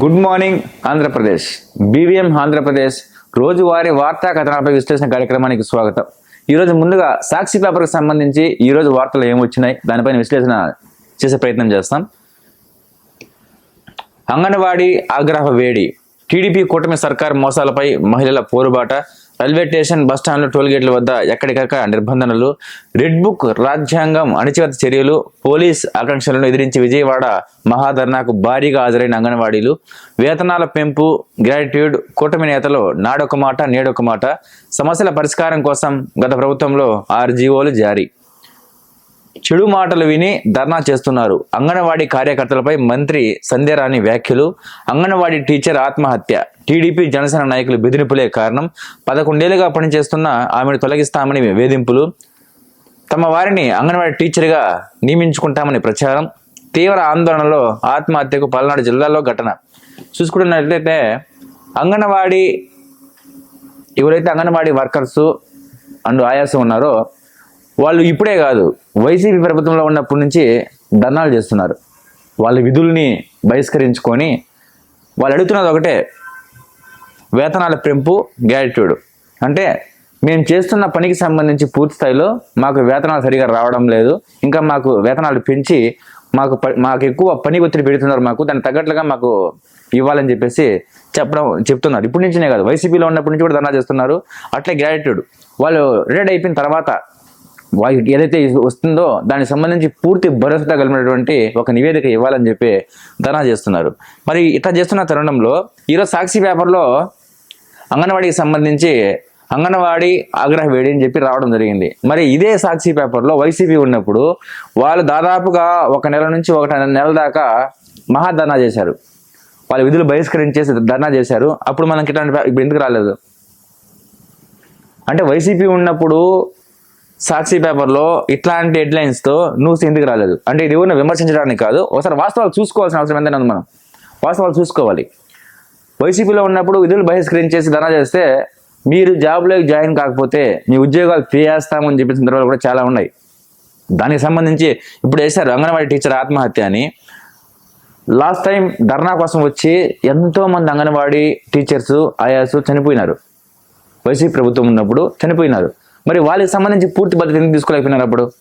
Good morning Andhra Pradesh. BVM Andhra Pradesh రోజువారీ వార్తా కథనాలపై విశ్లేషణ కార్యక్రమానికి స్వాగతం. ఈరోజు ముందుగా సాక్షి పేపర్కి సంబంధించి ఈరోజు వార్తలు ఏమొచ్చినాయి దానిపైన విశ్లేషణ చేసే ప్రయత్నం చేస్తాం. అంగన్వాడీ ఆగ్రహ వేడి. టీడీపీ కూటమి సర్కార్ మోసాలపై మహిళల పోరుబాట. రైల్వే స్టేషన్ బస్టాండ్లు టోల్ గేట్ల వద్ద ఎక్కడికక్క నిర్బంధనలు రెడ్ బుక్ రాజ్యాంగం అణచివేత చర్యలు పోలీస్ ఆకాంక్షలను ఎదిరించి విజయవాడ మహాధర్నాకు భారీగా హాజరైన అంగన్వాడీలు వేతనాల పెంపు గ్రాటిట్యూడ్ కూటమి నేతలు నాడొక మాట నేడొక మాట సమస్యల పరిష్కారం కోసం గత ప్రభుత్వంలో ఆరు జీవోలు జారీ. చెడు మాటలు విని ధర్నా చేస్తున్నారు. అంగన్వాడీ కార్యకర్తలపై మంత్రి సంధ్యారాణి వ్యాఖ్యలు. అంగన్వాడీ టీచర్ ఆత్మహత్య. టీడీపీ జనసేన నాయకులు బెదిరింపులే కారణం. పదకొండేళ్ళుగా పనిచేస్తున్న ఆమెను తొలగిస్తామని వేధింపులు. తమ వారిని అంగన్వాడీ టీచర్గా నియమించుకుంటామని ప్రచారం. తీవ్ర ఆందోళనలో ఆత్మహత్యకు పల్నాడు జిల్లాలో ఘటన. చూసుకున్నట్లయితే అంగన్వాడీ ఎవరైతే అంగన్వాడీ వర్కర్స్ అండ్ ఆయాసం ఉన్నారో వాళ్ళు ఇప్పుడే కాదు వైసీపీ ప్రభుత్వంలో ఉన్నప్పటి నుంచి ధర్నాలు చేస్తున్నారు. వాళ్ళ విధుల్ని బహిష్కరించుకొని వాళ్ళు అడుగుతున్నది ఒకటే వేతనాల పెంపు గ్రాట్యూడ్ అంటే మేము చేస్తున్న పనికి సంబంధించి పూర్తి స్థాయిలో మాకు వేతనాలు సరిగా రావడం లేదు. ఇంకా మాకు వేతనాలు పెంచి మాకు మాకు ఎక్కువ పని ఒత్తిడి పెడుతున్నారు మాకు దానికి తగ్గట్లుగా మాకు ఇవ్వాలని చెప్పేసి చెప్పడం చెప్తున్నారు. ఇప్పటి నుంచినే కాదు వైసీపీలో ఉన్నప్పటి నుంచి కూడా ధర్నా చేస్తున్నారు. అట్లే గ్రాట్యూడ్ వాళ్ళు రిటైర్డ్ అయిపోయిన తర్వాత వాళ్ళకి ఏదైతే వస్తుందో దానికి సంబంధించి పూర్తి భరోసా కలిగినటువంటి ఒక నివేదిక ఇవ్వాలని చెప్పి ధర్నా చేస్తున్నారు. మరి ఇట్లా చేస్తున్న తరుణంలో ఈరోజు సాక్షి పేపర్లో అంగన్వాడీకి సంబంధించి అంగన్వాడీ ఆగ్రహ వేడి అని చెప్పి రావడం జరిగింది. మరి ఇదే సాక్షి పేపర్లో వైసీపీ ఉన్నప్పుడు వాళ్ళు దాదాపుగా ఒక నెల నుంచి ఒక నెల దాకా మహాధర్నా చేశారు. వాళ్ళ విధులు బహిష్కరించేసి ధర్నా చేశారు. అప్పుడు మనకి ఇట్లాంటి ఇప్పుడు ఎందుకు రాలేదు? అంటే వైసీపీ ఉన్నప్పుడు సాక్షి పేపర్లో ఇట్లాంటి హెడ్లైన్స్తో న్యూస్ ఎందుకు రాలేదు? అంటే ఇది ఊరిని విమర్శించడానికి కాదు ఒకసారి వాస్తవాలు చూసుకోవాల్సిన అవసరం ఎంతైనా ఉంది మనం. వాస్తవాలు చూసుకోవాలి. వైసీపీలో ఉన్నప్పుడు విధులు బహిష్కరించేసి ధనా చేస్తే మీరు జాబ్లోకి జాయిన్ కాకపోతే మీ ఉద్యోగాలు తీయేస్తామని చెప్పిన సందర్భాలు కూడా చాలా ఉన్నాయి. దానికి సంబంధించి ఇప్పుడు వేశారు అంగన్వాడీ టీచర్ ఆత్మహత్య అని. లాస్ట్ టైం ధర్నా కోసం వచ్చి ఎంతోమంది అంగన్వాడీ టీచర్స్ ఆయాసు చనిపోయినారు. వైసీపీ ప్రభుత్వం ఉన్నప్పుడు చనిపోయినారు. మరి వాళ్ళకి సంబంధించి పూర్తి భద్రత ఎందుకు తీసుకోలేకపోయినారు అప్పుడు?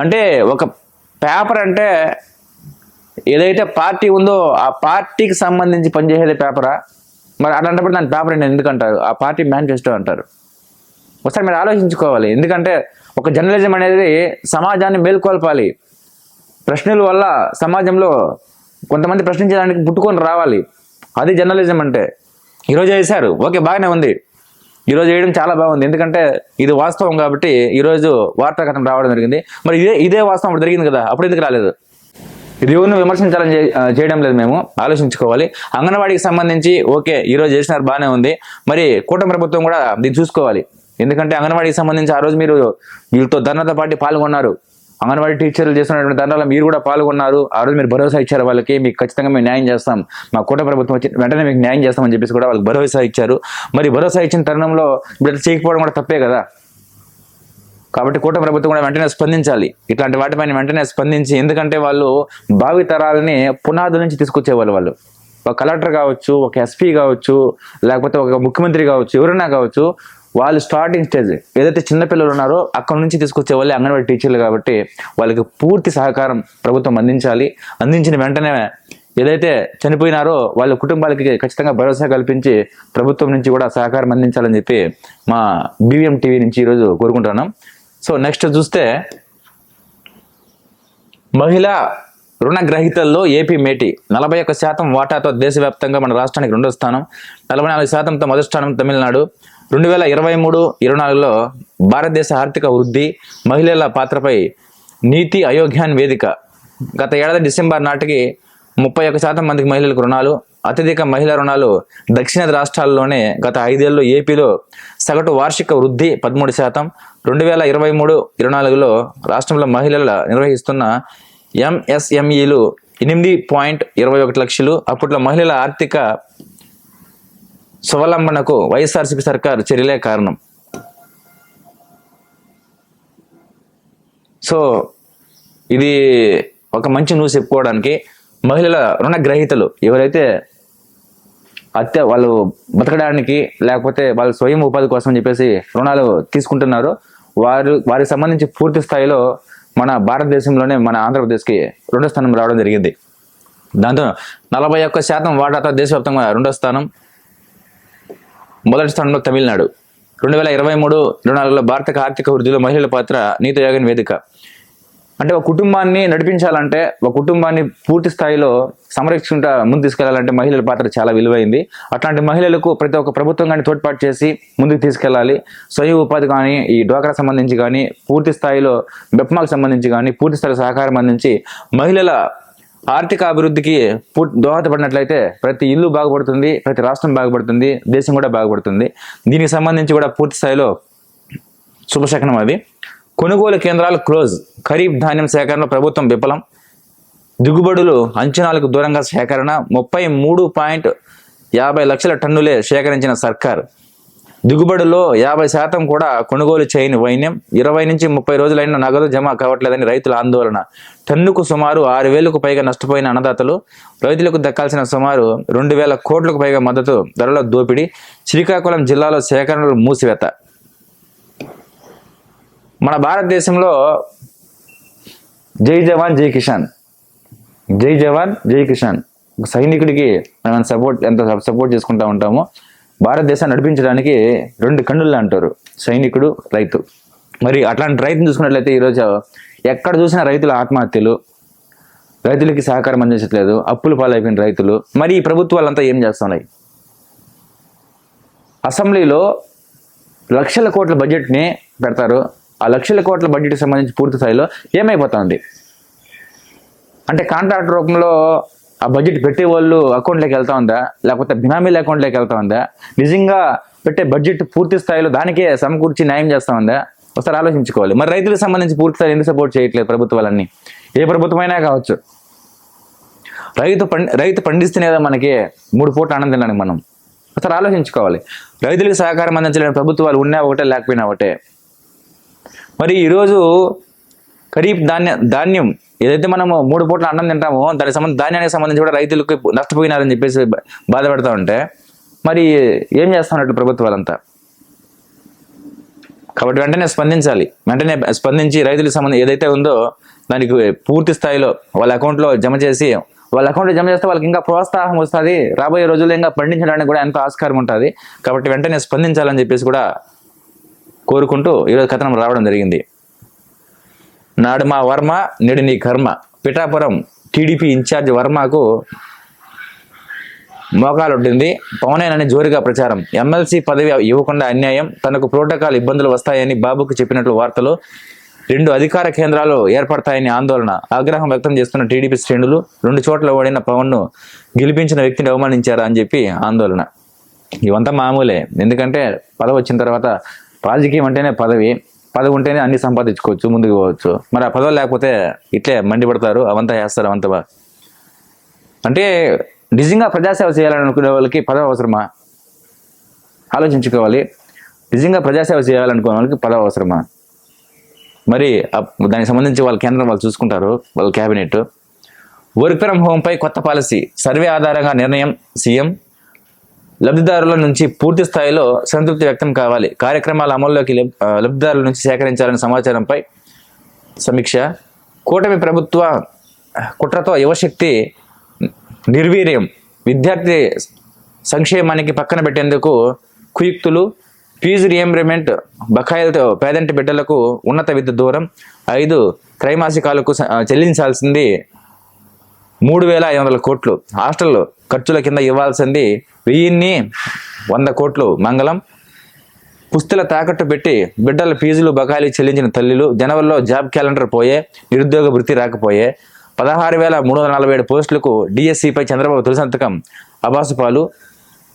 అంటే ఒక పేపర్ అంటే ఏదైతే పార్టీ ఉందో ఆ పార్టీకి సంబంధించి పనిచేసేది పేపరా మరి అలాంటప్పుడు దాని పేపర్ అంటే ఎందుకంటారు ఆ పార్టీ మేనిఫెస్టో అంటారు. ఒకసారి మీరు ఆలోచించుకోవాలి. ఎందుకంటే ఒక జర్నలిజం అనేది సమాజాన్ని మేల్కొల్పాలి. ప్రశ్నల వల్ల సమాజంలో కొంతమంది ప్రశ్నించడానికి పుట్టుకొని రావాలి. అది జర్నలిజం అంటే. ఈరోజు వేశారు. ఓకే బాగానే ఉంది. ఈరోజు వేయడం చాలా బాగుంది. ఎందుకంటే ఇది వాస్తవం కాబట్టి ఈరోజు వార్తా కథనం రావడం జరిగింది. మరి ఇదే ఇదే వాస్తవం అప్పుడు జరిగింది కదా. అప్పుడు ఎందుకు రాలేదు? ఇది ఎవరిని విమర్శించాలని చేయడం లేదు మేము. ఆలోచించుకోవాలి. అంగన్వాడికి సంబంధించి ఓకే ఈరోజు చేసినారు బాగానే ఉంది. మరి కూటమి ప్రభుత్వం కూడా దీన్ని చూసుకోవాలి. ఎందుకంటే అంగన్వాడికి సంబంధించి ఆ రోజు మీరు వీళ్ళతో ధర్నాతో పాటు పాల్గొన్నారు. అంగన్వాడీ టీచర్లు చేస్తున్నటువంటి దండాలు మీరు కూడా పాల్గొన్నారు. ఆ రోజు మీరు భరోసా ఇచ్చారు వాళ్ళకి మీకు ఖచ్చితంగా మేము న్యాయం చేస్తాం. మా కూటమి ప్రభుత్వం వచ్చి వెంటనే మీకు న్యాయం చేస్తామని చెప్పేసి కూడా వాళ్ళకి భరోసా ఇచ్చారు. మరి భరోసా ఇచ్చిన తరుణంలో ఇప్పుడు చేయకపోవడం కూడా తప్పే కదా? కాబట్టి కూట ప్రభుత్వం కూడా వెంటనే స్పందించాలి. ఇట్లాంటి వాటిపైన వెంటనే స్పందించి ఎందుకంటే వాళ్ళు భావి తరాలని పునాదుల నుంచి తీసుకొచ్చేవాళ్ళు వాళ్ళు. ఒక కలెక్టర్ కావచ్చు ఒక ఎస్పీ కావచ్చు లేకపోతే ఒక ముఖ్యమంత్రి కావచ్చు ఎవరైనా కావచ్చు వాళ్ళు స్టార్టింగ్ స్టేజ్ ఏదైతే చిన్నపిల్లలు ఉన్నారో అక్కడ నుంచి తీసుకొచ్చే వాళ్ళే అంగన్వాడీ టీచర్లు కాబట్టి వాళ్ళకి పూర్తి సహకారం ప్రభుత్వం అందించాలి. అందించిన వెంటనే ఏదైతే చనిపోయినారో వాళ్ళ కుటుంబాలకి ఖచ్చితంగా భరోసా కల్పించి ప్రభుత్వం నుంచి కూడా సహకారం అందించాలని చెప్పి మా బీవీఎం టీవీ నుంచి ఈరోజు కోరుకుంటున్నాం. సో నెక్స్ట్ చూస్తే మహిళా రుణగ్రహీతల్లో ఏపీ మేటి నలభై ఒక్క శాతం వాటాతో దేశవ్యాప్తంగా మన రాష్ట్రానికి రెండో స్థానం నలభై నాలుగు శాతంతో మొదటి స్థానం తమిళనాడు. రెండు వేల ఇరవై మూడు ఇరవై నాలుగులో భారతదేశ ఆర్థిక వృద్ధి మహిళల పాత్రపై నీతి అయోగ్యాన్ వేదిక. గత ఏడాది డిసెంబర్ నాటికి ముప్పై ఒక్క శాతం మందికి మహిళలకు రుణాలు అత్యధిక మహిళా రుణాలు దక్షిణాది రాష్ట్రాల్లోనే గత ఐదేళ్ళు ఏపీలో సగటు వార్షిక వృద్ధి పదమూడు శాతం. రెండు వేల ఇరవై మూడు ఇరవై నాలుగులో రాష్ట్రంలో మహిళల నిర్వహిస్తున్న ఎంఎస్ఎంఈలు ఎనిమిది పాయింట్ ఇరవై ఒకటి లక్షలు. అప్పట్లో మహిళల ఆర్థిక స్వలంబనకు వైఎస్ఆర్సీపీ సర్కార్ చర్యలే కారణం. సో ఇది ఒక మంచి న్యూస్ చెప్పుకోవడానికి మహిళల రుణగ్రహీతలు ఎవరైతే అత్య వాళ్ళు బతకడానికి లేకపోతే వాళ్ళ స్వయం ఉపాధి కోసం చెప్పేసి రుణాలు తీసుకుంటున్నారో వారు వారికి సంబంధించి పూర్తి స్థాయిలో మన భారతదేశంలోనే మన ఆంధ్రప్రదేశ్కి రెండో స్థానం రావడం జరిగింది. దాంతో నలభై ఒక్క శాతం వాటాతో దేశవ్యాప్తంగా రెండో స్థానం. మొదటి స్థానంలో తమిళనాడు. రెండు వేల ఇరవై మూడు ఇరవై నాలుగులో భారత ఆర్థిక వృద్ధిలో మహిళల పాత్ర నీతి ఆయోగ వేదిక. అంటే ఒక కుటుంబాన్ని నడిపించాలంటే ఒక కుటుంబాన్ని పూర్తి స్థాయిలో సంరక్షించుకుంటా ముందు తీసుకెళ్ళాలంటే మహిళల పాత్ర చాలా విలువైంది. అట్లాంటి మహిళలకు ప్రతి ఒక్క ప్రభుత్వం కానీ తోడ్పాటు చేసి ముందుకు తీసుకెళ్ళాలి. స్వయం ఉపాధి కానీ ఈ డ్వాక్రా సంబంధించి కానీ పూర్తి స్థాయిలో బెప్మాకు సంబంధించి కానీ పూర్తి స్థాయి సహకారం అందించి మహిళల ఆర్థిక అభివృద్ధికి దోహదపడినట్లయితే ప్రతి ఇల్లు బాగుపడుతుంది ప్రతి రాష్ట్రం బాగుపడుతుంది దేశం కూడా బాగుపడుతుంది. దీనికి సంబంధించి కూడా పూర్తి స్థాయిలో శుభశకనం అది. కొనుగోలు కేంద్రాలు క్లోజ్. ఖరీఫ్ ధాన్యం సేకరణ ప్రభుత్వం విఫలం. దిగుబడులు అంచనాలకు దూరంగా సేకరణ. ముప్పై మూడు పాయింట్ యాభై లక్షల టన్నులే సేకరించిన సర్కార్. దిగుబడిలో యాభై శాతం కూడా కొనుగోలు చేయని వైన్యం ఇరవై నుంచి ముప్పై రోజులైన నగదు జమ కావట్లేదని రైతుల ఆందోళన. టన్నుకు సుమారు ఆరు వేలకు పైగా నష్టపోయిన అన్నదాతలు రైతులకు దక్కాల్సిన సుమారు రెండు వేల కోట్లకు పైగా మద్దతు ధరల దోపిడీ శ్రీకాకుళం జిల్లాలో సేకరణలు మూసివేత. మన భారతదేశంలో జై జవాన్ జై కిషాన్ జై జవాన్ జై కిషాన్ సైనికుడికి మనం సపోర్ట్ ఎంత సపోర్ట్ చేసుకుంటా ఉంటామో భారతదేశాన్ని నడిపించడానికి రెండు కన్నులు అంటారు. సైనికుడు రైతు. మరి అట్లాంటి రైతును చూసుకున్నట్లయితే ఈరోజు ఎక్కడ చూసినా రైతుల ఆత్మహత్యలు రైతులకి సహకారం అందించట్లేదు అప్పులు పాలైపోయిన రైతులు. మరి ఈ ప్రభుత్వాలంతా ఏం చేస్తున్నాయి? అసెంబ్లీలో లక్షల కోట్ల బడ్జెట్ని పెడతారు. ఆ లక్షల కోట్ల బడ్జెట్కి సంబంధించి పూర్తి స్థాయిలో ఏమైపోతుంది? అంటే కాంట్రాక్ట్ రూపంలో ఆ బడ్జెట్ పెట్టే వాళ్ళు అకౌంట్లోకి వెళ్తా ఉందా? లేకపోతే బినామీల అకౌంట్లోకి వెళ్తా ఉందా? నిజంగా పెట్టే బడ్జెట్ పూర్తి స్థాయిలో దానికే సమకూర్చి న్యాయం చేస్తా ఉందా? ఒకసారి ఆలోచించుకోవాలి. మరి రైతులకు సంబంధించి పూర్తి స్థాయి ఎందుకు సపోర్ట్ చేయట్లేదు ప్రభుత్వాలన్నీ? ఏ ప్రభుత్వమైనా కావచ్చు. రైతు పండి రైతు పండిస్తేనేదా మనకి మూడు పూట ఆనందం తినడానికి మనం. ఒకసారి ఆలోచించుకోవాలి. రైతులకు సహకారం అందించలేని ప్రభుత్వాలు ఉన్నా ఒకటే లేకపోయినా ఒకటే. మరి ఈరోజు ఖరీఫ్ ధాన్య ధాన్యం ఏదైతే మనము మూడు పూట్ల అన్నం తింటామో దానికి సంబంధించి ధాన్యానికి సంబంధించి కూడా రైతులకు నష్టపోయినారని చెప్పేసి బాధపడతా ఉంటే మరి ఏం చేస్తున్నట్లు ప్రభుత్వాలంతా కాబట్టి వెంటనే స్పందించాలి. వెంటనే స్పందించి రైతులకు సంబంధించి ఏదైతే ఉందో దానికి పూర్తి స్థాయిలో వాళ్ళ అకౌంట్లో జమ చేసి వాళ్ళ అకౌంట్లో జమ చేస్తే వాళ్ళకి ఇంకా ప్రోత్సాహం వస్తుంది. రాబోయే రోజుల్లో ఇంకా పండించడానికి కూడా ఎంతో ఆస్కారం ఉంటుంది. కాబట్టి వెంటనే స్పందించాలని చెప్పేసి కూడా కోరుకుంటూ ఈరోజు కథనం రావడం జరిగింది. నాడు మా వర్మ నేడు నీ కర్మ. పిఠాపురం టీడీపీ ఇన్ఛార్జ్ వర్మకు మోకాలొడ్డింది. పవనేనని జోరుగా ప్రచారం. ఎమ్మెల్సీ పదవి ఇవ్వకుండా అన్యాయం. తనకు ప్రోటోకాల్ ఇబ్బందులు వస్తాయని బాబుకు చెప్పినట్లు వార్తలు. రెండు అధికార కేంద్రాలు ఏర్పడతాయని ఆందోళన. ఆగ్రహం వ్యక్తం చేస్తున్న టీడీపీ శ్రేణులు రెండు చోట్ల ఓడిన పవన్ను గెలిపించిన వ్యక్తిని అవమానించారా అని చెప్పి ఆందోళన. ఇవంతా మామూలే. ఎందుకంటే పదవి వచ్చిన తర్వాత రాజకీయం అంటేనే పదవి. పదవి ఉంటేనే అన్ని సంపాదించుకోవచ్చు ముందుకు పోవచ్చు. మరి ఆ పదవి లేకపోతే ఇట్లే మండిపడతారు అవంతా చేస్తారు అవంతా అంటే నిజంగా ప్రజాసేవ చేయాలనుకునే వాళ్ళకి పదవి అవసరమా? ఆలోచించుకోవాలి. నిజంగా ప్రజాసేవ చేయాలనుకునే వాళ్ళకి పదవి అవసరమా? మరి దానికి సంబంధించి వాళ్ళ కేంద్రం వాళ్ళు చూసుకుంటారు వాళ్ళ క్యాబినెట్. వర్క్ ఫ్రమ్ హోమ్పై కొత్త పాలసీ సర్వే ఆధారంగా నిర్ణయం సీఎం లబ్ధిదారుల నుంచి పూర్తి స్థాయిలో సంతృప్తి వ్యక్తం కావాలి. కార్యక్రమాల అమల్లోకి లబ్ధిదారుల నుంచి సేకరించాలని సమాచారంపై సమీక్ష. కూటమి ప్రభుత్వ కుట్రతో యువశక్తి నిర్వీర్యం విద్యార్థి సంక్షేమానికి పక్కన పెట్టేందుకు కుయుక్తులు ఫీజు రియంబర్మెంట్ బకాయిలతో పేదంటి బిడ్డలకు ఉన్నత విద్య దూరం. ఐదు త్రైమాసికాలకు చెల్లించాల్సింది మూడు వేల ఐదు వందల కోట్లు. హాస్టల్ ఖర్చుల కింద ఇవ్వాల్సింది వెయ్యిన్ని వంద కోట్లు. మంగళం. పుస్తుల తాకట్టు పెట్టి బిడ్డల ఫీజులు బకాయిలు చెల్లించిన తల్లులు జనవరిలో జాబ్ క్యాలెండర్ పోయే నిరుద్యోగ వృత్తి రాకపోయే పదహారు వేల మూడు వందల నలభై ఏడు పోస్టులకు డిఎస్సిపై చంద్రబాబు తొలి సంతకం. అబాసుపాలు.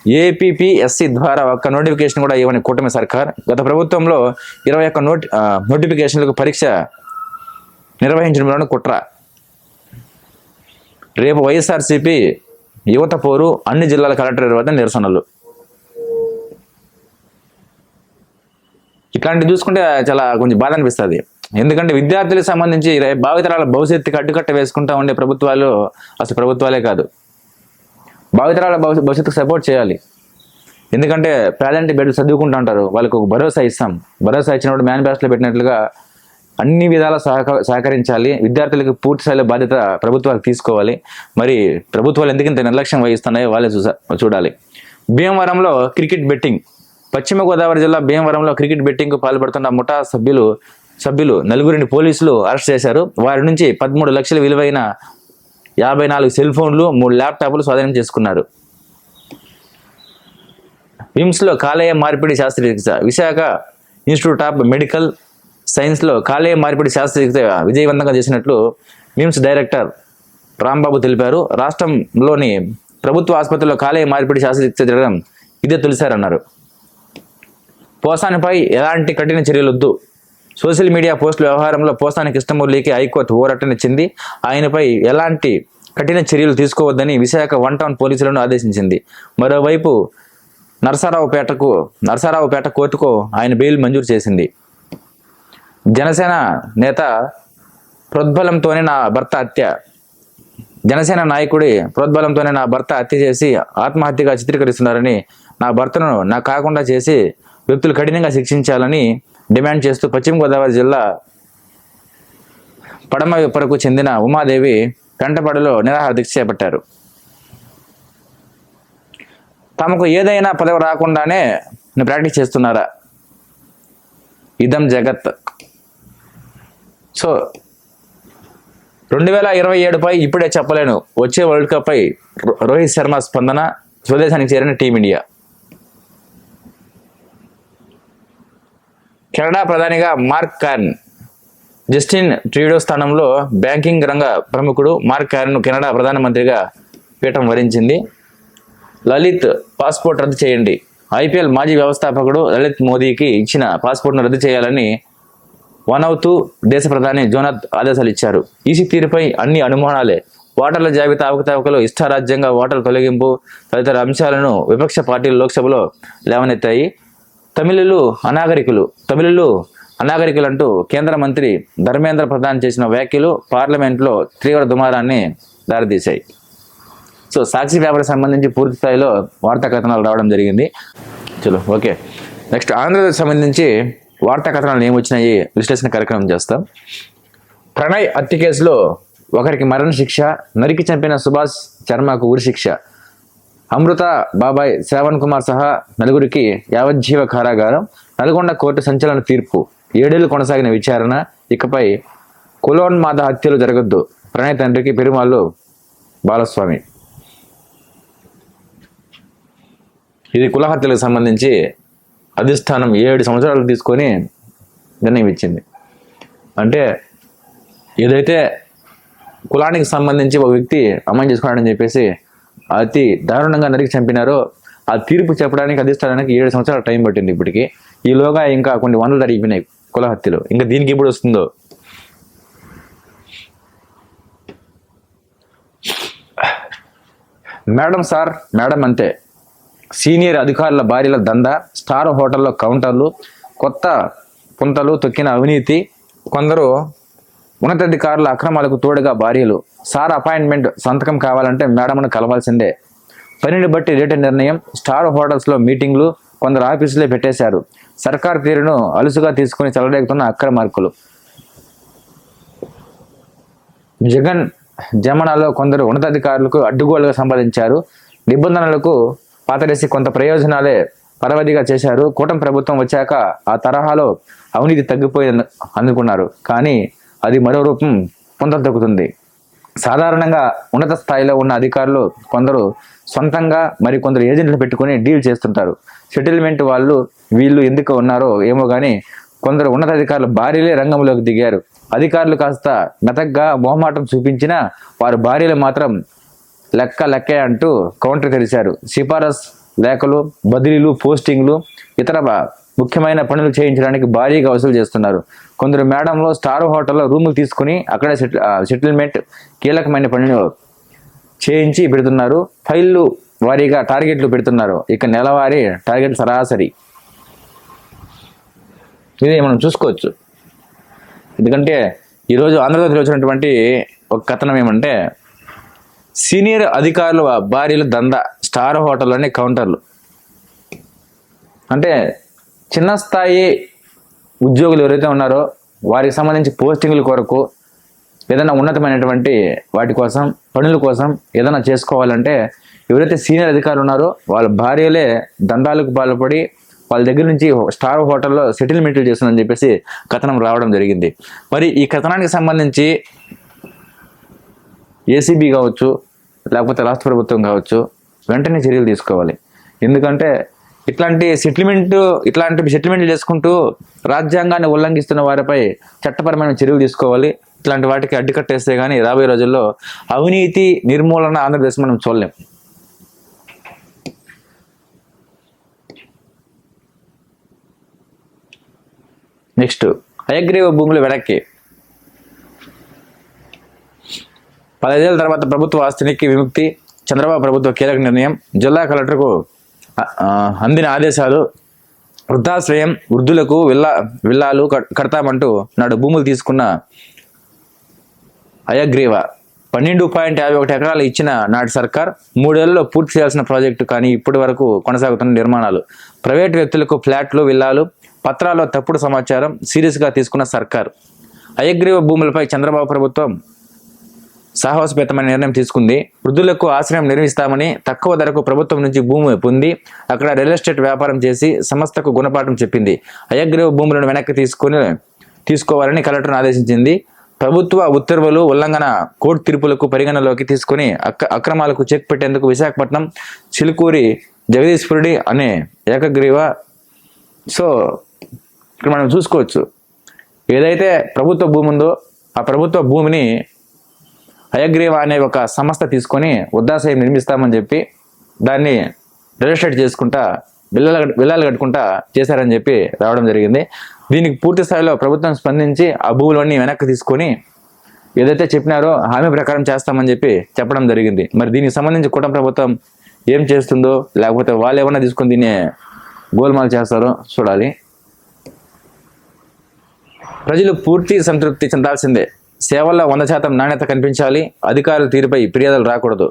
ఏపీపీఎస్సి ద్వారా ఒక్క నోటిఫికేషన్ కూడా ఇవ్వని కూటమి సర్కార్. గత ప్రభుత్వంలో ఇరవై ఒక్క నోటి నోటిఫికేషన్లకు పరీక్ష నిర్వహించడంలోని కుట్ర. రేపు వైఎస్ఆర్సీపీ యువత పోరు అన్ని జిల్లాల కలెక్టర్ వద్ద నిరసనలు. ఇట్లాంటివి చూసుకుంటే చాలా కొంచెం బాధ అనిపిస్తుంది. ఎందుకంటే విద్యార్థులకు సంబంధించి భావితరాల భవిష్యత్తుకి అడ్డుకట్ట వేసుకుంటా ఉండే ప్రభుత్వాలు అసలు ప్రభుత్వాలే కాదు. భావితరాల భవిష్య- భవిష్యత్తుకు సపోర్ట్ చేయాలి. ఎందుకంటే పేరెంట్ బిడ్డలు చదువుకుంటూ ఉంటారు. వాళ్ళకు భరోసా ఇస్తాం. భరోసా ఇచ్చినప్పుడు మేనిఫెస్టోలో పెట్టినట్లుగా అన్ని విధాల సహక సహకరించాలి. విద్యార్థులకు పూర్తి స్థాయిలో బాధ్యత ప్రభుత్వాలు తీసుకోవాలి. మరి ప్రభుత్వాలు ఎందుకు ఇంత నిర్లక్ష్యం వహిస్తున్నాయో వాళ్ళే చూసా చూడాలి. భీమవరంలో క్రికెట్ బెట్టింగ్. పశ్చిమ గోదావరి జిల్లా భీమవరంలో క్రికెట్ బెట్టింగ్కు పాల్పడుతున్న ముఠా సభ్యులు సభ్యులు నలుగురిని పోలీసులు అరెస్ట్ చేశారు. వారి నుంచి పదమూడు లక్షల విలువైన యాభై నాలుగు సెల్ ఫోన్లు మూడు ల్యాప్టాప్లు స్వాధీనం చేసుకున్నారు. విమ్స్లో కాలేయ మార్పిడి శాస్త్రచికిత్స విశాఖ ఇన్స్టిట్యూట్ ఆఫ్ మెడికల్ సైన్స్లో కాలేయ మార్పిడి శాస్త్రచికిత్స విజయవంతంగా చేసినట్లు విమ్స్ డైరెక్టర్ రాంబాబు తెలిపారు. రాష్ట్రంలోని ప్రభుత్వ ఆసుపత్రిలో కాలేయ మార్పిడి శాస్త్రచికిత్స జరగడం ఇదే తొలిసారన్నారు. పోసానిపై ఎలాంటి కఠిన చర్యలు వద్దు సోషల్ మీడియా పోస్టుల వ్యవహారంలో పోసాని కృష్ణమూర్తికి హైకోర్టు ఊరటనిచ్చింది ఆయనపై ఎలాంటి కఠిన చర్యలు తీసుకోవద్దని విశాఖ వన్ టౌన్ పోలీసులను ఆదేశించింది. మరోవైపు నరసరావుపేటకు నరసరావుపేట కోర్టుకు ఆయన బెయిల్ మంజూరు చేసింది. జనసేన నేత ప్రోద్బలంతోనే నా భర్త హత్య. జనసేన నాయకుడి ప్రోద్బలంతోనే నా భర్త హత్య చేసి ఆత్మహత్యగా చిత్రీకరిస్తున్నారని నా భర్తను నా కాకుండా చేసి వ్యక్తులు కఠినంగా శిక్షించాలని డిమాండ్ చేస్తూ పశ్చిమ గోదావరి జిల్లా పడమ విప్పరకు చెందిన ఉమాదేవి వెంటపడలో నిరాహార దీక్ష చేపట్టారు. తమకు ఏదైనా పదవి రాకుండానే ప్రాక్టీస్ చేస్తున్నారా? ఇదం జగత్. సో రెండు వేల ఇరవై ఏడుపై ఇప్పుడే చెప్పలేను. వచ్చే వరల్డ్ కప్ పై రో- రోహిత్ శర్మ స్పందన స్వదేశానికి చేరిన టీమిండియా. కెనడా ప్రధానిగా మార్క్ కార్న్ జస్టిన్ ట్రీడో స్థానంలో బ్యాంకింగ్ రంగ ప్రముఖుడు మార్క్ కార్న్ కెనడా ప్రధానమంత్రిగా పీఠం వరించింది. లలిత్ పాస్పోర్ట్ రద్దు చేయండి. ఐపీఎల్ మాజీ వ్యవస్థాపకుడు లలిత్ మోదీకి ఇచ్చిన పాస్పోర్ట్ను రద్దు చేయాలని వన్ అవుతూ దేశ ప్రధాని జోనత్ ఆదేశాలు ఇచ్చారు ఈసీ తీరుపై అన్ని అనుమానాలే. ఓటర్ల జాబితా అవకతవకలు ఇష్టారాజ్యంగా ఓటర్ల తొలగింపు తదితర అంశాలను విపక్ష పార్టీలు లోక్సభలో లేవనెత్తాయి. తమిళులు అనాగరికులు తమిళులు అనాగరికులు అంటూ కేంద్ర మంత్రి ధర్మేంద్ర ప్రధాన్ చేసిన వ్యాఖ్యలు పార్లమెంట్లో తీవ్ర దుమారాన్ని దారితీశాయి. సో సాక్షి పేపర్కి సంబంధించి పూర్తి స్థాయిలో వార్తా కథనాలు రావడం జరిగింది. చలో ఓకే. నెక్స్ట్ ఆంధ్రప్రదేశ్ సంబంధించి వార్తా కథనాలు ఏమొచ్చినాయి విశ్లేషణ కార్యక్రమం చేస్తాం. ప్రణయ్ హత్య కేసులో ఒకరికి మరణ శిక్ష నరికి చంపిన సుభాష్ శర్మకు ఉరి శిక్ష. అమృత బాబాయ్ శ్రావణ్ కుమార్ సహా నలుగురికి యావజ్జీవ కారాగారం నల్గొండ కోర్టు సంచలన తీర్పు. ఏడేళ్ళు కొనసాగిన విచారణ ఇకపై కులోన్మాద హత్యలు జరగొద్దు. ప్రణయ్ తండ్రికి పెరుమాళ్ళు బాలస్వామి. ఇది కుల హత్యలకు సంబంధించి అధిష్టానం ఏడు సంవత్సరాలు తీసుకొని నిర్ణయం ఇచ్చింది. అంటే ఏదైతే కులానికి సంబంధించి ఒక వ్యక్తి అమలు చేసుకున్నాడని చెప్పేసి అతి దారుణంగా నరికి చంపినారో ఆ తీర్పు చెప్పడానికి అధిష్టానానికి ఏడు సంవత్సరాల టైం పట్టింది ఇప్పటికి. ఈలోగా ఇంకా కొన్ని వనరులు జరిగిపోయినాయి కుల హత్యలు. ఇంకా దీనికి ఎప్పుడు వస్తుందో? మేడం సార్ మేడం అంతే. సీనియర్ అధికారుల భార్యల దందా స్టార్ హోటల్లో కౌంటర్లు కొత్త పుంతలు తొక్కిన అవినీతి కొందరు ఉన్నతాధికారుల అక్రమాలకు తోడుగా భార్యలు. సార్ అపాయింట్మెంట్ సంతకం కావాలంటే మేడంను కలవాల్సిందే. పనిని బట్టి రేటు నిర్ణయం స్టార్ హోటల్స్లో మీటింగ్లు కొందరు ఆఫీసులే పెట్టేశారు. సర్కార్ తీరును అలుసుగా తీసుకుని చెలరేగుతున్న అక్రమార్కులు జగన్ జమనాలో కొందరు ఉన్నతాధికారులకు అడ్డుగోలుగా సంపాదించారు. నిబంధనలకు పాతరేసి కొంత ప్రయోజనాలే పరవధిగా చేశారు. కూటమి ప్రభుత్వం వచ్చాక ఆ తరహాలో అవినీతి తగ్గిపోయింది అనుకున్నారు. కానీ అది మరో రూపం పొందదొక్కుతుంది సాధారణంగా ఉన్నత స్థాయిలో ఉన్న అధికారులు కొందరు సొంతంగా మరి కొందరు ఏజెంట్లు పెట్టుకొని డీల్ చేస్తుంటారు. సెటిల్మెంట్ వాళ్ళు వీళ్ళు ఎందుకు ఉన్నారో ఏమో కానీ కొందరు ఉన్నతాధికారులు భార్యలే రంగంలోకి దిగారు. అధికారులు కాస్త మెతగ్గా మొహమాటం చూపించినా వారు భార్యలు మాత్రం లెక్క లెక్కే అంటూ కౌంటర్ తెరిచారు. సిఫారస్ లేఖలు బదిలీలు పోస్టింగ్లు ఇతర ముఖ్యమైన పనులు చేయించడానికి భారీగా వసూలు చేస్తున్నారు. కొందరు మేడంలో స్టార్ హోటల్లో రూములు తీసుకుని అక్కడే సెటిల్ సెటిల్మెంట్ కీలకమైన పనులు చేయించి పెడుతున్నారు. ఫైళ్ళు వారీగా టార్గెట్లు పెడుతున్నారు. ఇక నెలవారీ టార్గెట్ సరాసరి. ఇది మనం చూసుకోవచ్చు. ఎందుకంటే ఈరోజు ఆంధ్రప్రదేశ్లో వచ్చినటువంటి ఒక కథనం ఏమంటే సీనియర్ అధికారుల భార్యలు దందా స్టార్ హోటల్లోని కౌంటర్లు. అంటే చిన్న స్థాయి ఉద్యోగులు ఎవరైతే ఉన్నారో వారికి సంబంధించి పోస్టింగ్ల కొరకు ఏదైనా ఉన్నతమైనటువంటి వాటి కోసం పనుల కోసం ఏదైనా చేసుకోవాలంటే ఎవరైతే సీనియర్ అధికారులు ఉన్నారో వాళ్ళ భార్యలే దందాలకు పాల్పడి వాళ్ళ దగ్గర నుంచి స్టార్ హోటల్లో సెటిల్మెంట్లు చేస్తుందని చెప్పేసి కథనం రావడం జరిగింది. మరి ఈ కథనానికి సంబంధించి ఏసీబీ కావచ్చు లేకపోతే రాష్ట్ర ప్రభుత్వం కావచ్చు వెంటనే చర్యలు తీసుకోవాలి. ఎందుకంటే ఇట్లాంటి సెటిల్మెంట్ ఇట్లాంటి సెటిల్మెంట్లు చేసుకుంటూ రాజ్యాంగాన్ని ఉల్లంఘిస్తున్న వారిపై చట్టపరమైన చర్యలు తీసుకోవాలి. ఇట్లాంటి వాటికి అడ్డుకట్టేస్తే కానీ రాబోయే రోజుల్లో అవినీతి నిర్మూలన ఆంధ్రప్రదేశ్ మనం చూడలేం. నెక్స్ట్ హయగ్రీవ భూములు వెనక్కి పదహైదేళ్ళ తర్వాత ప్రభుత్వ ఆస్తినికి విముక్తి చంద్రబాబు ప్రభుత్వ కీలక నిర్ణయం. జిల్లా కలెక్టర్కు అందిన ఆదేశాలు వృద్ధాశ్రయం వృద్ధులకు విల్లా విల్లాలు కట్- కడతామంటూ నాడు భూములు తీసుకున్న అయగ్రీవ పన్నెండు పాయింట్ యాభై ఒకటి ఎకరాలు ఇచ్చిన నాటి సర్కార్ మూడేళ్ళలో పూర్తి చేయాల్సిన ప్రాజెక్టు కానీ ఇప్పటి వరకు కొనసాగుతున్న నిర్మాణాలు. ప్రైవేటు వ్యక్తులకు ఫ్లాట్లు విల్లాలు పత్రాల్లో తప్పుడు సమాచారం సీరియస్గా తీసుకున్న సర్కార్. అయగ్రీవ భూములపై చంద్రబాబు ప్రభుత్వం సాహసపేతమైన నిర్ణయం తీసుకుంది. వృద్ధులకు ఆశ్రయం నిర్మిస్తామని తక్కువ ధరకు ప్రభుత్వం నుంచి భూమి పొంది అక్కడ రియల్ ఎస్టేట్ వ్యాపారం చేసి సంస్థకు గుణపాఠం చెప్పింది. అయగ్రీవ భూములను వెనక్కి తీసుకుని తీసుకోవాలని కలెక్టర్ను ఆదేశించింది. ప్రభుత్వ ఉత్తర్వులు ఉల్లంఘన కోర్టు తీర్పులకు పరిగణలోకి తీసుకుని అక్క అక్రమాలకు చెక్ పెట్టేందుకు విశాఖపట్నం చిలుకూరి జగదీశ్వరుడి అనే ఏకగ్రీవ సో ఇక్కడ మనం చూసుకోవచ్చు. ఏదైతే ప్రభుత్వ భూమి ఉందో ఆ ప్రభుత్వ భూమిని హయగ్రీవ అనే ఒక సంస్థ తీసుకొని వృద్ధాశ్రయం నిర్మిస్తామని చెప్పి దాన్ని రిజిస్ట్రేట్ చేసుకుంటా బిల్లలు బిల్లాలు కట్టుకుంటా చేశారని చెప్పి రావడం జరిగింది. దీనికి పూర్తి స్థాయిలో ప్రభుత్వం స్పందించి ఆ భూములన్నీ వెనక్కి తీసుకొని ఏదైతే చెప్పినారో హామీ ప్రకారం చేస్తామని చెప్పి చెప్పడం జరిగింది. మరి దీనికి సంబంధించి కుటుంబ ప్రభుత్వం ఏం చేస్తుందో లేకపోతే వాళ్ళు ఏమన్నా తీసుకొని దీన్ని గోల్మాల్ చేస్తారో చూడాలి. ప్రజలు పూర్తి సంతృప్తి చెందాల్సిందే. సేవల్లో వంద శాతం నాణ్యత కనిపించాలి అధికారుల తీరుపై ఫిర్యాదులు రాకూడదు.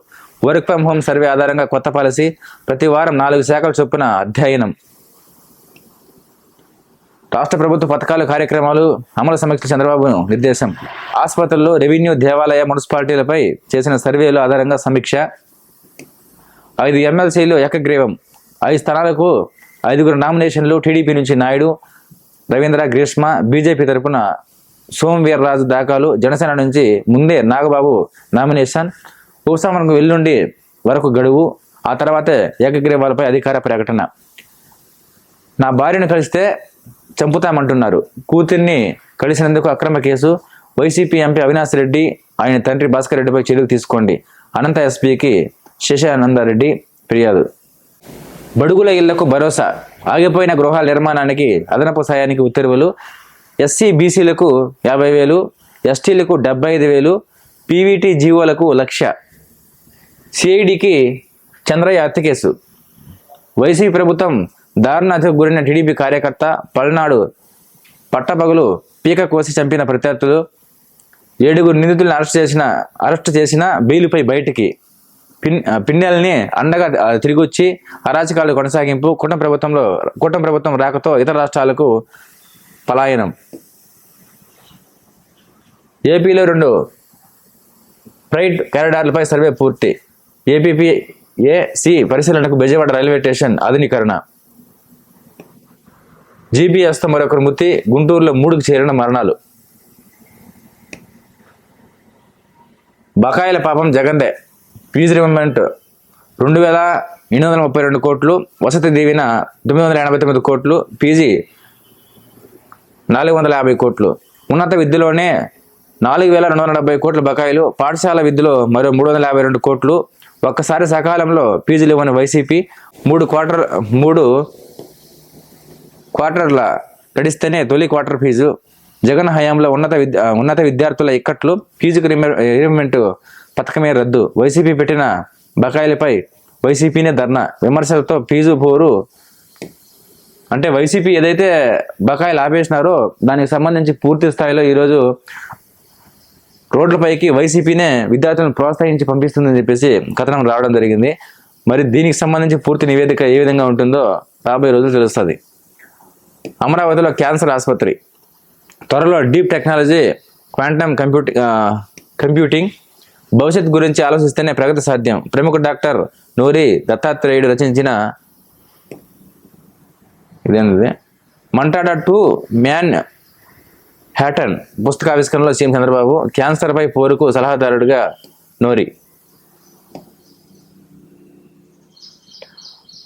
వర్క్ ఫ్రం హోమ్ సర్వే ఆధారంగా కొత్త పాలసీ ప్రతి వారం నాలుగు శాఖల చొప్పున అధ్యయనం. రాష్ట్ర ప్రభుత్వ పథకాలు కార్యక్రమాలు అమలు సమీక్ష చంద్రబాబు నిర్దేశం. ఆసుపత్రుల్లో రెవెన్యూ దేవాలయ మున్సిపాలిటీలపై చేసిన సర్వేలు ఆధారంగా సమీక్ష. ఐదు ఎమ్మెల్సీలు ఏకగ్రీవం. ఐదు స్థానాలకు ఐదుగురు నామినేషన్లు టీడీపీ నుంచి నాయుడు రవీంద్ర గ్రీష్మ బీజేపీ తరపున సోమవీర్రాజు దాఖలు జనసేన నుంచి ముందే నాగబాబు నామినేషన్. ఉపసంహరణకు వెల్లుండి వరకు గడువు. ఆ తర్వాత ఏకగ్రీవాలపై అధికార ప్రకటన. నా భార్యను కలిస్తే చంపుతామంటున్నారు. కూతుర్ని కలిసినందుకు అక్రమ case. YCP MP Avinash Reddy ఆయన తండ్రి భాస్కర్ రెడ్డిపై చర్యలు తీసుకోండి. అనంత ఎస్పీకి శేషానందారెడ్డి ఫిర్యాదు. బడుగుల ఇళ్ళకు భరోసా. ఆగిపోయిన గృహాల నిర్మాణానికి అదనపు సాయానికి ఉత్తర్వులు. ఎస్సీ బీసీలకు యాభై వేలు ఎస్టీలకు డెబ్బై ఐదు వేలు పీవీటీ జీవోలకు లక్ష. సిఐడికి చంద్రయ్య కేసు. వైసీపీ ప్రభుత్వం దారుణానికి గురైన టీడీపీ కార్యకర్త పల్నాడు పట్టపగలు పీక కోసి చంపిన ప్రత్యర్థులు ఏడుగురు నిందితులను అరెస్ట్ చేసిన అరెస్ట్ చేసిన బెయిలుపై బయటికి పిన్ పిన్నెల్ని అండగా తిరిగొచ్చి అరాచకాలు కొనసాగింపు కుటుంబ ప్రభుత్వంలో కుటుంబ ప్రభుత్వం రాకతో ఇతర రాష్ట్రాలకు పలాయనం. ఏపీలో రెండు. ఫ్రైట్ కారిడార్లపై సర్వే పూర్తి. ఏపీపీ ఏసి పరిశీలనకు బెజవాడ రైల్వే స్టేషన్ ఆధునీకరణ. జీపీఎస్తో మరొకరు మృతి గుంటూరులో మూడుకు చేరిన మరణాలు. బకాయిల పాపం జగందే. ఫీజు రిమెంట్ రెండు వేల ఎనిమిది వందల ముప్పై రెండు కోట్లు వసతి దీవెన తొమ్మిది వందల ఎనభై తొమ్మిది కోట్లు పీజీ నాలుగు వందల యాభై కోట్లు. ఉన్నత విద్యలోనే నాలుగు వేల రెండు వందల డెబ్బై కోట్ల బకాయిలు పాఠశాల విద్యలో మరో మూడు వందల యాభై రెండు కోట్లు ఒక్కసారి సకాలంలో ఫీజులు ఇవ్వని వైసీపీ మూడు క్వార్టర్ మూడు క్వార్టర్ల గడిస్తేనే తొలి క్వార్టర్ ఫీజు. జగన్ హయాంలో ఉన్నత విద్య ఉన్నత విద్యార్థుల ఇక్కట్లు ఫీజుకు రిమెంట్ పథకమే రద్దు. వైసీపీ పెట్టిన బకాయిలపై వైసీపీనే ధర్నా. విమర్శలతో ఫీజు పోరు అంటే వైసీపీ ఏదైతే బకాయిలు ఆపేసినారో దానికి సంబంధించి పూర్తి స్థాయిలో ఈరోజు రోడ్లపైకి వైసీపీనే విద్యార్థులను ప్రోత్సహించి పంపిస్తుందని చెప్పేసి కథనం రావడం జరిగింది. మరి దీనికి సంబంధించి పూర్తి నివేదిక ఏ విధంగా ఉంటుందో రాబోయే రోజులు తెలుస్తుంది. అమరావతిలో క్యాన్సర్ ఆసుపత్రి. త్వరలో deep technology quantum compute computing భవిష్యత్ గురించి ఆలోచిస్తేనే ప్రగతి సాధ్యం. ప్రముఖ డాక్టర్ నూరి దత్తాత్రేయుడు రచించిన ఇదేంటిది? Mantada to Manhattan. పుస్తకావిష్కరణలో CM Chandrababu క్యాన్సర్పై పోరుకు సలహాదారుడిగా నోరి.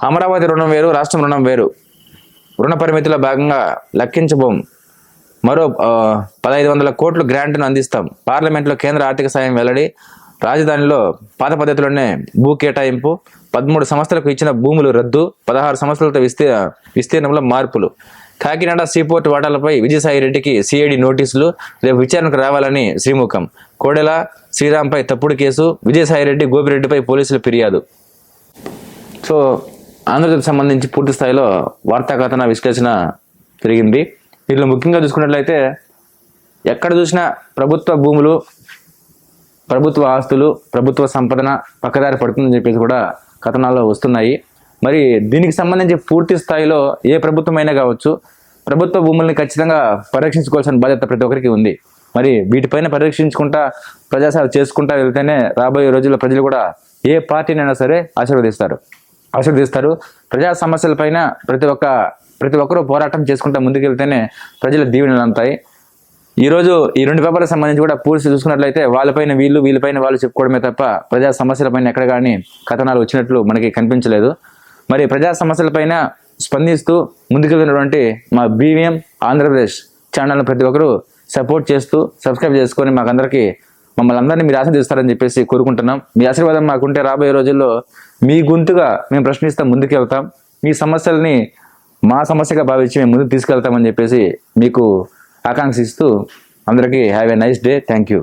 అమరావతి రుణం వేరు రాష్ట్రం రుణం వేరు. రుణ పరిమితిలో భాగంగా లెక్కించబోం. మరో పదహైదు వందల కోట్లు గ్రాంట్ను అందిస్తాం. పార్లమెంట్లో కేంద్ర ఆర్థిక సాయం వెల్లడి రాజధానిలో పాత పద్ధతిలోనే భూ కేటాయింపు పదమూడు సంస్థలకు ఇచ్చిన భూములు రద్దు పదహారు సంస్థలతో విస్తీ విస్తీర్ణంలో మార్పులు. కాకినాడ సీపోర్ట్ వాటాలపై విజయసాయి రెడ్డికి సిఐడి నోటీసులు రేపు విచారణకు రావాలని శ్రీముఖం. కోడెల శ్రీరాంపై తప్పుడు కేసు విజయసాయి రెడ్డి గోపిరెడ్డిపై పోలీసులు ఫిర్యాదు. సో ఆంధ్రజ్యోతికి సంబంధించి పూర్తి స్థాయిలో వార్తా కథన విశ్లేషణ జరిగింది దీనిలో ముఖ్యంగా చూసుకున్నట్లయితే ఎక్కడ చూసినా ప్రభుత్వ భూములు ప్రభుత్వ ఆస్తులు ప్రభుత్వ సంపదన పక్కదారి పడుతుందని చెప్పేసి కూడా కథనాల్లో వస్తున్నాయి. మరి దీనికి సంబంధించి పూర్తి స్థాయిలో ఏ ప్రభుత్వమైనా కావచ్చు ప్రభుత్వ భూముల్ని ఖచ్చితంగా పరిరక్షించుకోవాల్సిన బాధ్యత ప్రతి ఒక్కరికి ఉంది. మరి వీటిపైన పరిరక్షించుకుంటా ప్రజాసేవ చేసుకుంటా వెళ్తేనే రాబోయే రోజుల్లో ప్రజలు కూడా ఏ పార్టీనైనా సరే ఆశీర్వదిస్తారు. ఆశీర్వదిస్తారు. ప్రజా సమస్యలపైన ప్రతి ఒక్క ప్రతి ఒక్కరూ పోరాటం చేసుకుంటా ముందుకెళ్తేనే ప్రజల దీవెనలు అందుతాయి. ఈరోజు ఈ రెండు పేపర్లకు సంబంధించి కూడా పూర్తి చూసుకున్నట్లయితే వాళ్ళపైన వీళ్ళు వీళ్ళపైన వాళ్ళు చెప్పుకోవడమే తప్ప ప్రజా సమస్యలపైన ఎక్కడ కానీ కథనాలు వచ్చినట్లు మనకి కనిపించలేదు. మరి ప్రజా సమస్యలపైన స్పందిస్తూ ముందుకెళ్తున్నటువంటి మా బీవీఎం ఆంధ్రప్రదేశ్ ఛానల్ ప్రతి ఒక్కరూ సపోర్ట్ చేస్తూ సబ్స్క్రైబ్ చేసుకొని మాకందరికీ మమ్మల్ని అందరినీ మీరు ఆశీర్దిస్తారని చెప్పేసి కోరుకుంటున్నాం. మీ ఆశీర్వాదం మాకుంటే రాబోయే రోజుల్లో మీ గొంతుగా మేము ప్రశ్నిస్తాం ముందుకెళ్తాం. మీ సమస్యల్ని మా సమస్యగా భావించి మేము ముందుకు తీసుకెళ్తామని చెప్పేసి మీకు ఆకాంక్షిస్తూ అందరికీ have a nice day. Thank you.